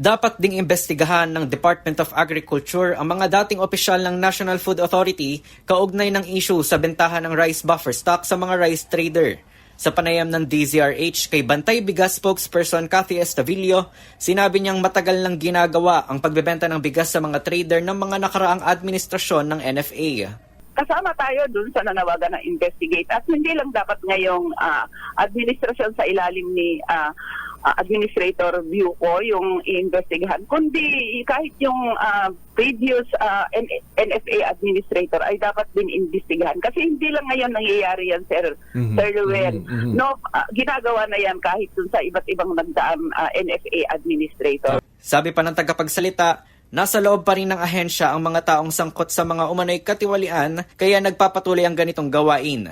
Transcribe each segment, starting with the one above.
Dapat ding imbestigahan ng Department of Agriculture ang mga dating opisyal ng National Food Authority kaugnay ng issue sa bentahan ng rice buffer stock sa mga rice trader. Sa panayam ng DZRH kay Bantay Bigas spokesperson Cathy Estavillo, sinabi niyang matagal nang ginagawa ang pagbebenta ng bigas sa mga trader ng mga nakaraang administrasyon ng NFA. Kasama tayo dun sa nanawagan na investigate at hindi lang dapat ngayong ah, administrasyon sa ilalim ni ah, Administrator Buco yung iimbestigahan, kundi kahit yung ah, previous N- NFA administrator ay dapat din imbestigahan. Kasi hindi lang ngayon nangyayari yan, Sir, Sir Ruel. No, ah, ginagawa na yan kahit dun sa iba't ibang nagdaang ah, NFA administrator. Sabi pa ng tagapagsalita, nasa loob pa rin ng ahensya ang mga taong sangkot sa mga umano'y katiwalian kaya nagpapatuloy ang ganitong gawain.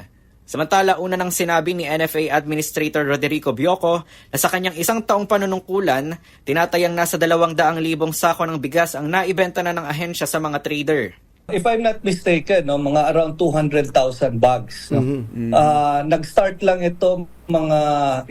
Samantala, una nang sinabi ni NFA Administrator Roderico Bioco na sa kanyang isang taong panunungkulan, tinatayang nasa dalawang daang libong sako ng bigas ang naibenta na ng ahensya sa mga trader. If I'm not mistaken, no, mga around 200,000 bags. No? Ah, nag-start lang ito mga,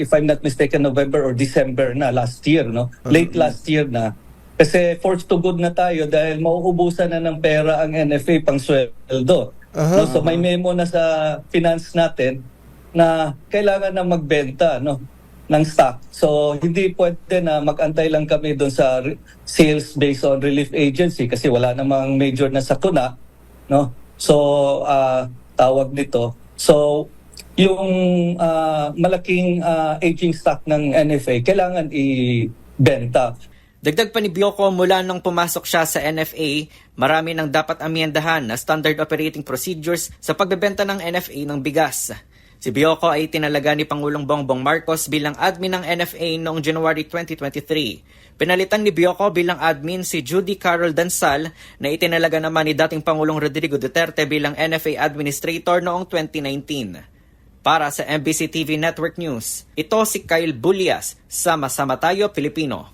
if I'm not mistaken, November or December na last year. No? Late last year na. Kasi forced to good na tayo dahil mauubusan na ng pera ang NFA pang sweldo. No? So may memo na sa finance natin na kailangan na magbenta no ng stock. So hindi pwede na mag-antay lang kami doon sa sales based on relief agency kasi wala namang major na sakuna, no? So ah, tawag nito. So yung ah, malaking ah, aging stock ng NFA kailangan ibenta. Dagdag pa ni Bioco mula nung pumasok siya sa NFA, marami nang dapat amyendahan na standard operating procedures sa pagbebenta ng NFA ng bigas. Si Bioco ay tinalaga ni Pangulong Bongbong Marcos bilang admin ng NFA noong January 2023. Pinalitan ni Bioco bilang admin si Judy Carol Dansal na itinalaga naman ni dating Pangulong Rodrigo Duterte bilang NFA administrator noong 2019. Para sa MBC TV Network News, ito si Kyle Bulias, Sama-sama tayo Pilipino.